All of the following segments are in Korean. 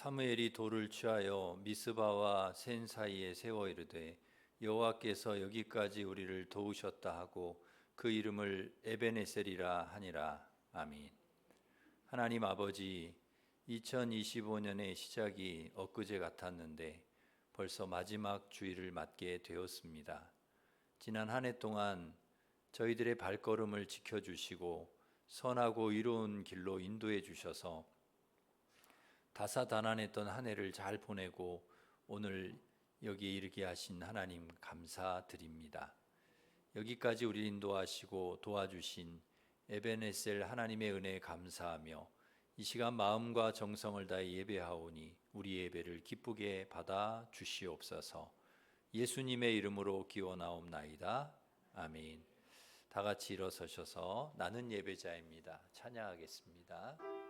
사무엘이 돌을 취하여 미스바와 센 사이에 세워 이르되 여호와께서 여기까지 우리를 도우셨다 하고 그 이름을 에베네셀이라 하니라 아멘. 하나님 아버지 2025년의 시작이 엊그제 같았는데 벌써 마지막 주일을 맞게 되었습니다. 지난 한 해 동안 저희들의 발걸음을 지켜주시고 선하고 이로운 길로 인도해 주셔서 다사다난했던 한 해를 잘 보내고 오늘 여기에 이르게 하신 하나님 감사드립니다. 여기까지 우리 인도하시고 도와주신 에베네셀 하나님의 은혜에 감사하며 이 시간 마음과 정성을 다해 예배하오니 우리 예배를 기쁘게 받아 주시옵소서. 예수님의 이름으로 기원하옵나이다. 아멘. 다 같이 일어서셔서 나는 예배자입니다. 찬양하겠습니다.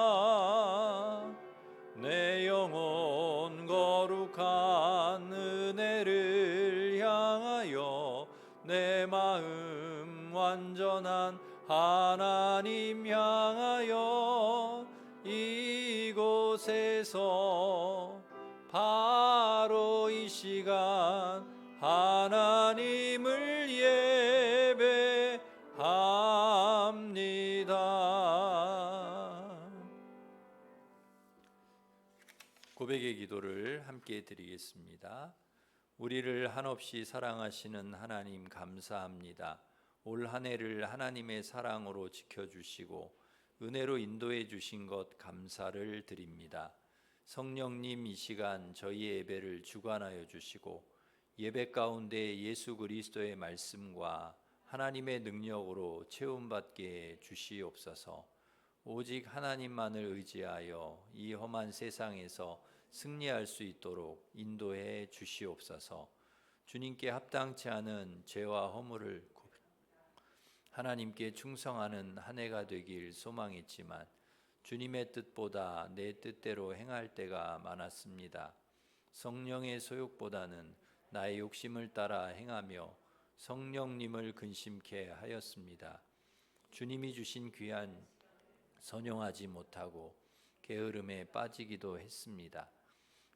완전한 하나님 향하여 이곳에서 바로 이 시간 하나님을 예배합니다. 고백의 기도를 함께 드리겠습니다. 우리를 한없이 사랑하시는 하나님 감사합니다. 올 한 해를 하나님의 사랑으로 지켜주시고 은혜로 인도해 주신 것 감사를 드립니다. 성령님 이 시간 저희 예배를 주관하여 주시고 예배 가운데 예수 그리스도의 말씀과 하나님의 능력으로 채움받게 주시옵소서. 오직 하나님만을 의지하여 이 험한 세상에서 승리할 수 있도록 인도해 주시옵소서. 주님께 합당치 않은 죄와 허물을 하나님께 충성하는 한 해가 되길 소망했지만 주님의 뜻보다 내 뜻대로 행할 때가 많았습니다. 성령의 소욕보다는 나의 욕심을 따라 행하며 성령님을 근심케 하였습니다. 주님이 주신 귀한 선용하지 못하고 게으름에 빠지기도 했습니다.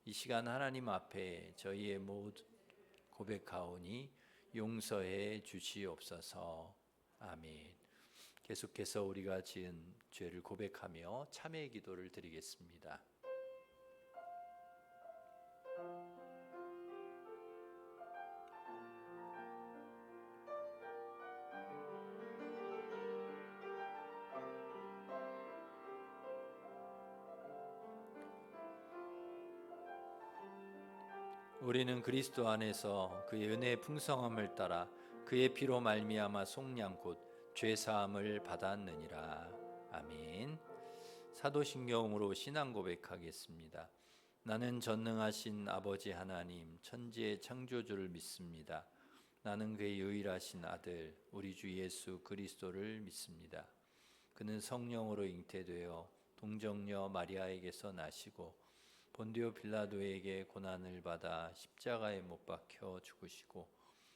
이 시간 하나님 앞에 저희의 모두 고백하오니 용서해 주시옵소서. 아멘. 계속해서 우리가 지은 죄를 고백하며 참회의 기도를 드리겠습니다. 우리는 그리스도 안에서 그의 은혜의 풍성함을 따라 그의 피로 말미암아 속량 곧 죄사함을 받았느니라. 아멘. 사도신경으로 신앙 고백하겠습니다. 나는 전능하신 아버지 하나님 천지의 창조주를 믿습니다. 나는 그의 유일하신 아들 우리 주 예수 그리스도를 믿습니다. 그는 성령으로 잉태되어 동정녀 마리아에게서 나시고 본디오 빌라도에게 고난을 받아 십자가에 못 박혀 죽으시고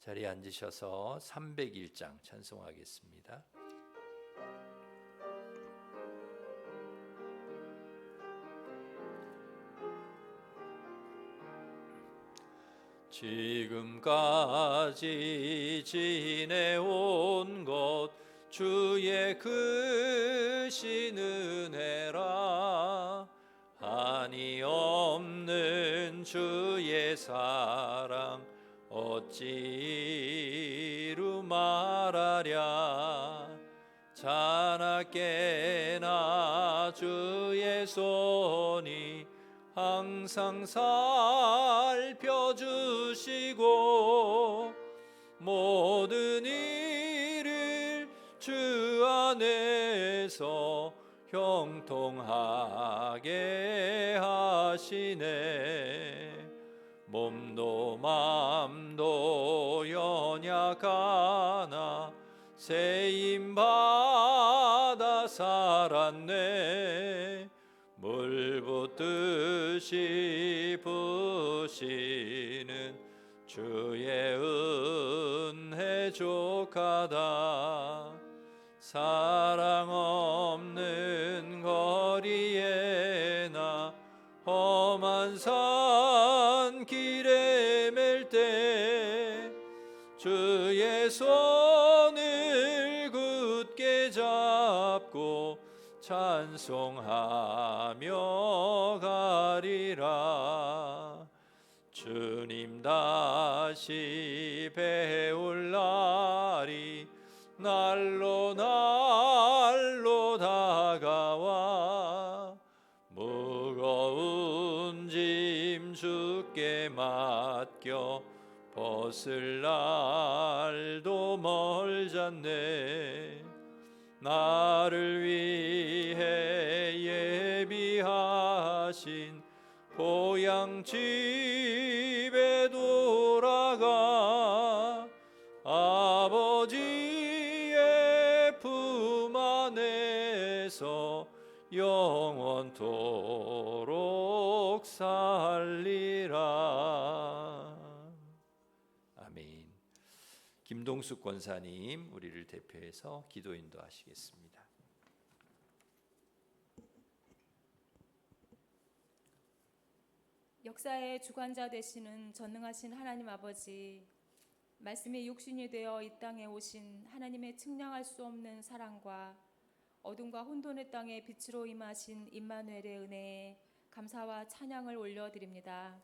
자리에 앉으셔서 301장 찬송하겠습니다. 지금까지 지내온 것 주의 크신 은혜라 한이 없는 주의 사랑 어찌 이루 말하랴? 자나깨나 주의 손이 항상 살펴주시고 모든 일을 주 안에서 형통하 부시는 주의 은혜 족하다. 사랑 없는 거리에 나 험한 산 길에 맬 때 주의 손 찬송하며 가리라. 주님 다시 배울 날이 날로 날로 다가와. 무거운 짐 주께 맡겨 벗을 날도 멀잖네. 나를 위해 하신 고향 집에 돌아가 아버지의 품 안에서 영원토록 살리라 아멘 김동숙 권사님 우리를 대표해서 기도 인도하시겠습니다. 역사의 주관자 되시는 전능하신 하나님 아버지, 말씀이 육신이 되어 이 땅에 오신 하나님의 측량할 수 없는 사랑과 어둠과 혼돈의 땅에 빛으로 임하신 임마누엘의 은혜에 감사와 찬양을 올려드립니다.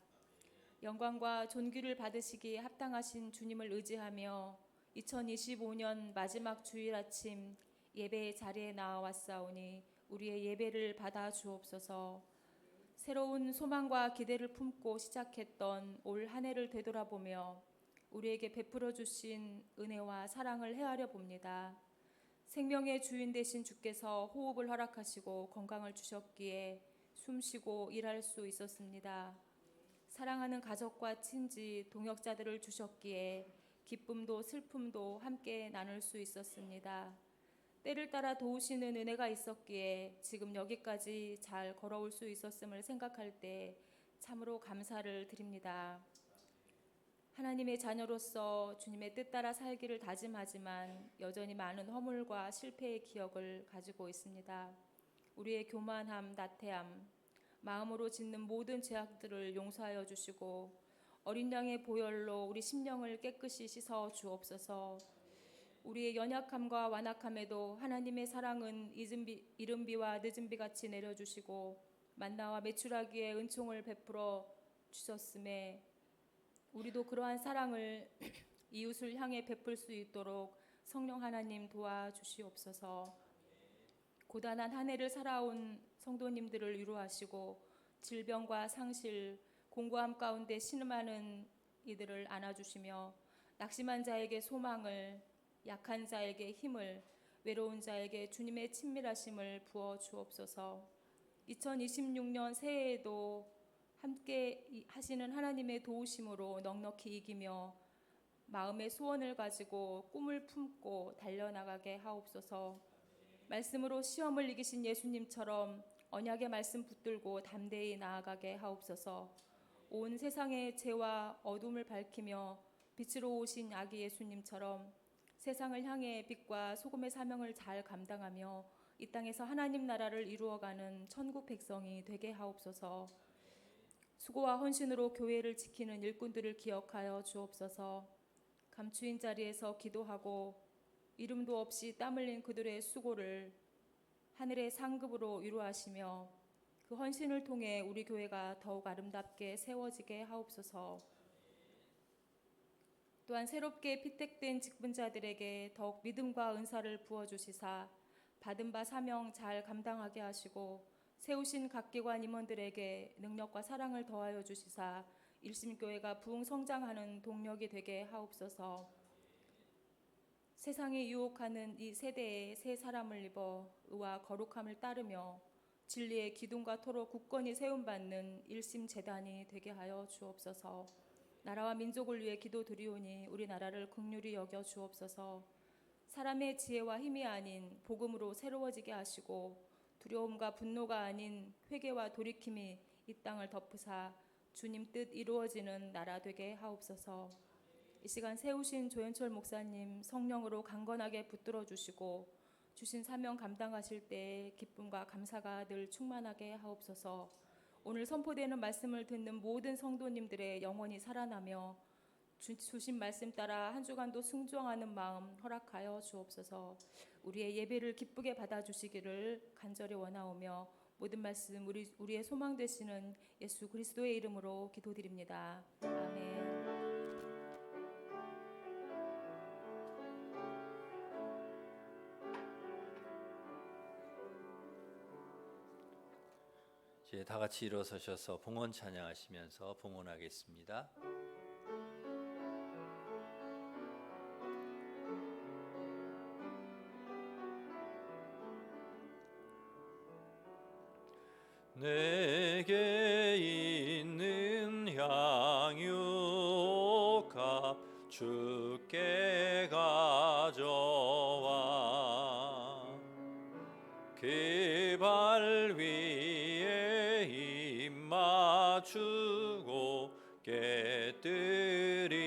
영광과 존귀를 받으시기에 합당하신 주님을 의지하며 2025년 마지막 주일 아침 예배의 자리에 나와 왔사오니 우리의 예배를 받아 주옵소서. 새로운 소망과 기대를 품고 시작했던 올 한 해를 되돌아보며 우리에게 베풀어 주신 은혜와 사랑을 헤아려 봅니다. 생명의 주인 되신 주께서 호흡을 허락하시고 건강을 주셨기에 숨쉬고 일할 수 있었습니다. 사랑하는 가족과 친지, 동역자들을 주셨기에 기쁨도 슬픔도 함께 나눌 수 있었습니다. 때를 따라 도우시는 은혜가 있었기에 지금 여기까지 잘 걸어올 수 있었음을 생각할 때 참으로 감사를 드립니다. 하나님의 자녀로서 주님의 뜻 따라 살기를 다짐하지만 여전히 많은 허물과 실패의 기억을 가지고 있습니다. 우리의 교만함, 나태함, 마음으로 짓는 모든 죄악들을 용서하여 주시고 어린 양의 보혈로 우리 심령을 깨끗이 씻어 주옵소서. 우리의 연약함과 완악함에도 하나님의 사랑은 이른비, 이른비와 늦은비 같이 내려주시고 만나와 메추라기에 은총을 베풀어 주셨음에 우리도 그러한 사랑을 이웃을 향해 베풀 수 있도록 성령 하나님 도와주시옵소서. 고단한 한 해를 살아온 성도님들을 위로하시고 질병과 상실, 공고함 가운데 신음하는 이들을 안아주시며 낙심한 자에게 소망을, 약한 자에게 힘을, 외로운 자에게 주님의 친밀하심을 부어 주옵소서. 2026년 새해에도 함께 하시는 하나님의 도우심으로 넉넉히 이기며 마음의 소원을 가지고 꿈을 품고 달려나가게 하옵소서. 말씀으로 시험을 이기신 예수님처럼 언약의 말씀 붙들고 담대히 나아가게 하옵소서. 온 세상의 죄와 어둠을 밝히며 빛으로 오신 아기 예수님처럼 세상을 향해 빛과 소금의 사명을 잘 감당하며 이 땅에서 하나님 나라를 이루어가는 천국 백성이 되게 하옵소서. 수고와 헌신으로 교회를 지키는 일꾼들을 기억하여 주옵소서. 감추인 자리에서 기도하고 이름도 없이 땀 흘린 그들의 수고를 하늘의 상급으로 위로하시며 그 헌신을 통해 우리 교회가 더욱 아름답게 세워지게 하옵소서. 또한 새롭게 피택된 직분자들에게 더욱 믿음과 은사를 부어 주시사 받은 바 사명 잘 감당하게 하시고 세우신 각 기관 임원들에게 능력과 사랑을 더하여 주시사 일심교회가 부흥 성장하는 동력이 되게 하옵소서. 세상이 유혹하는 이 세대에 새 사람을 입어 의와 거룩함을 따르며 진리의 기둥과 토로 굳건히 세움받는 일심 재단이 되게 하여 주옵소서. 나라와 민족을 위해 기도드리오니 우리나라를 긍휼히 여겨 주옵소서. 사람의 지혜와 힘이 아닌 복음으로 새로워지게 하시고 두려움과 분노가 아닌 회개와 돌이킴이 이 땅을 덮으사 주님 뜻 이루어지는 나라 되게 하옵소서. 이 시간 세우신 조현철 목사님 성령으로 강건하게 붙들어 주시고 주신 사명 감당하실 때 기쁨과 감사가 늘 충만하게 하옵소서. 오늘 선포되는 말씀을 듣는 모든 성도님들의 영혼이 살아나며 주, 주신 말씀 따라 한 주간도 순종하는 마음 허락하여 주옵소서. 우리의 예배를 기쁘게 받아 주시기를 간절히 원하오며 모든 말씀 우리 우리의 소망 되시는 예수 그리스도의 이름으로 기도드립니다. 아멘. 이제 다 같이 일어서셔서 봉헌 찬양하시면서 봉헌하겠습니다. 내게 있는 향유값 주 맞추고 깨뜨립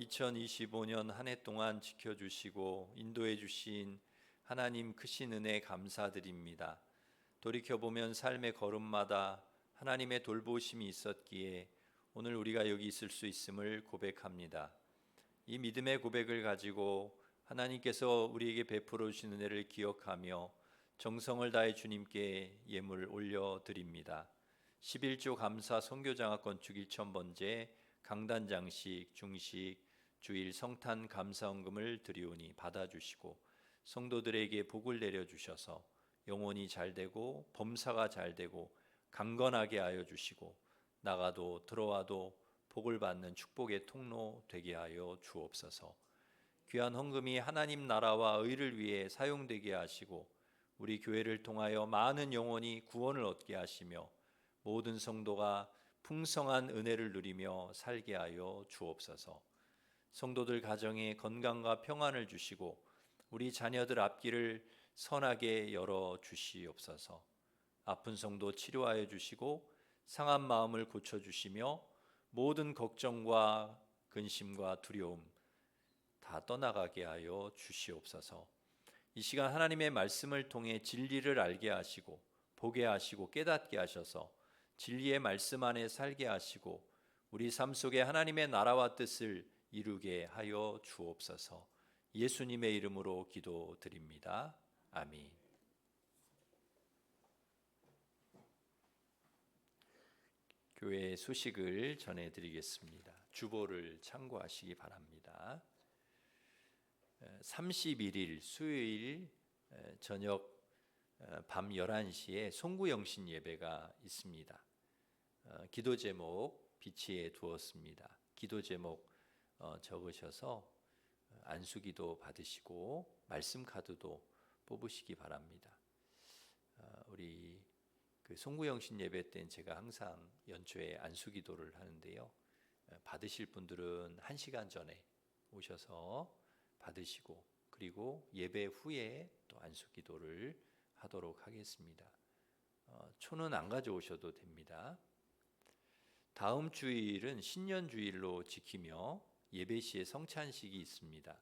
2025년 한 해 동안 지켜주시고 인도해 주신 하나님 크신 은혜 감사드립니다. 돌이켜 보면 삶의 걸음마다 하나님의 돌보심이 있었기에 오늘 우리가 여기 있을 수 있음을 고백합니다. 이 믿음의 고백을 가지고 하나님께서 우리에게 베풀어 주신 은혜를 기억하며 정성을 다해 주님께 예물 올려 드립니다. 11조 감사 선교장학권 축 1천번제 강단 장식 중식 주일 성탄 감사헌금을 드리오니 받아주시고 성도들에게 복을 내려 주셔서 영혼이 잘 되고 범사가 잘 되고 강건하게 하여 주시고 나가도 들어와도 복을 받는 축복의 통로 되게 하여 주옵소서. 귀한 헌금이 하나님 나라와 의를 위해 사용되게 하시고 우리 교회를 통하여 많은 영혼이 구원을 얻게 하시며 모든 성도가 풍성한 은혜를 누리며 살게 하여 주옵소서. 성도들 가정에 건강과 평안을 주시고 우리 자녀들 앞길을 선하게 열어 주시옵소서. 아픈 성도 치료하여 주시고 상한 마음을 고쳐 주시며 모든 걱정과 근심과 두려움 다 떠나가게 하여 주시옵소서. 이 시간 하나님의 말씀을 통해 진리를 알게 하시고 보게 하시고 깨닫게 하셔서 진리의 말씀 안에 살게 하시고 우리 삶 속에 하나님의 나라와 뜻을 이루게 하여 주옵소서. 예수님의 이름으로 기도드립니다. 아멘. 교회 소식을 전해 드리겠습니다. 주보를 참고하시기 바랍니다. 31일 수요일 저녁 밤 11시에 송구영신 예배가 있습니다. 어, 기도 제목 비치에 두었습니다. 기도 제목 어, 적으셔서 안수기도 받으시고 말씀 카드도 뽑으시기 바랍니다. 어, 우리 그 송구영신 예배 때는 제가 항상 연초에 안수기도를 하는데요. 받으실 분들은 한 시간 전에 오셔서 받으시고 그리고 예배 후에 또 안수기도를 하도록 하겠습니다. 어, 초는 안 가져오셔도 됩니다. 다음 주일은 신년 주일로 지키며 예배 시에 성찬식이 있습니다.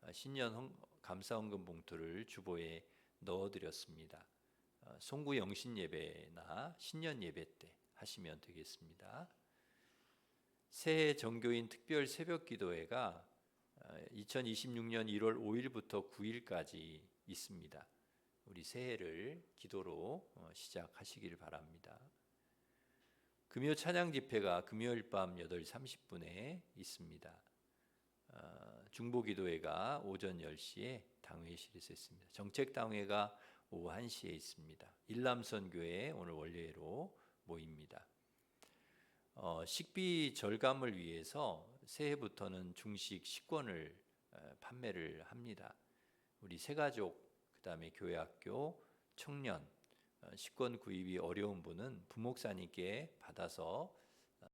아, 신년 헌- 감사헌금 봉투를 주보에 넣어드렸습니다. 어, 송구 영신 예배나 신년 예배 때 하시면 되겠습니다. 새해 정교인 특별 새벽 기도회가 2026년 1월 5일부터 9일까지 있습니다. 우리 새해를 기도로 어, 시작하시길 바랍니다. 금요 찬양 집회가 금요일 밤 8시 30분에 있습니다. 어, 중보 기도회가 오전 10시에 당회실에서 있습니다. 정책 당회가 오후 1시에 있습니다. 일남선 교회 오늘 원래로 모입니다. 어, 식비 절감을 위해서 새해부터는 중식 식권을 어, 판매를 합니다. 우리 새가족 그 다음에 교회학교 청년 어, 식권 구입이 어려운 분은 부목사님께 받아서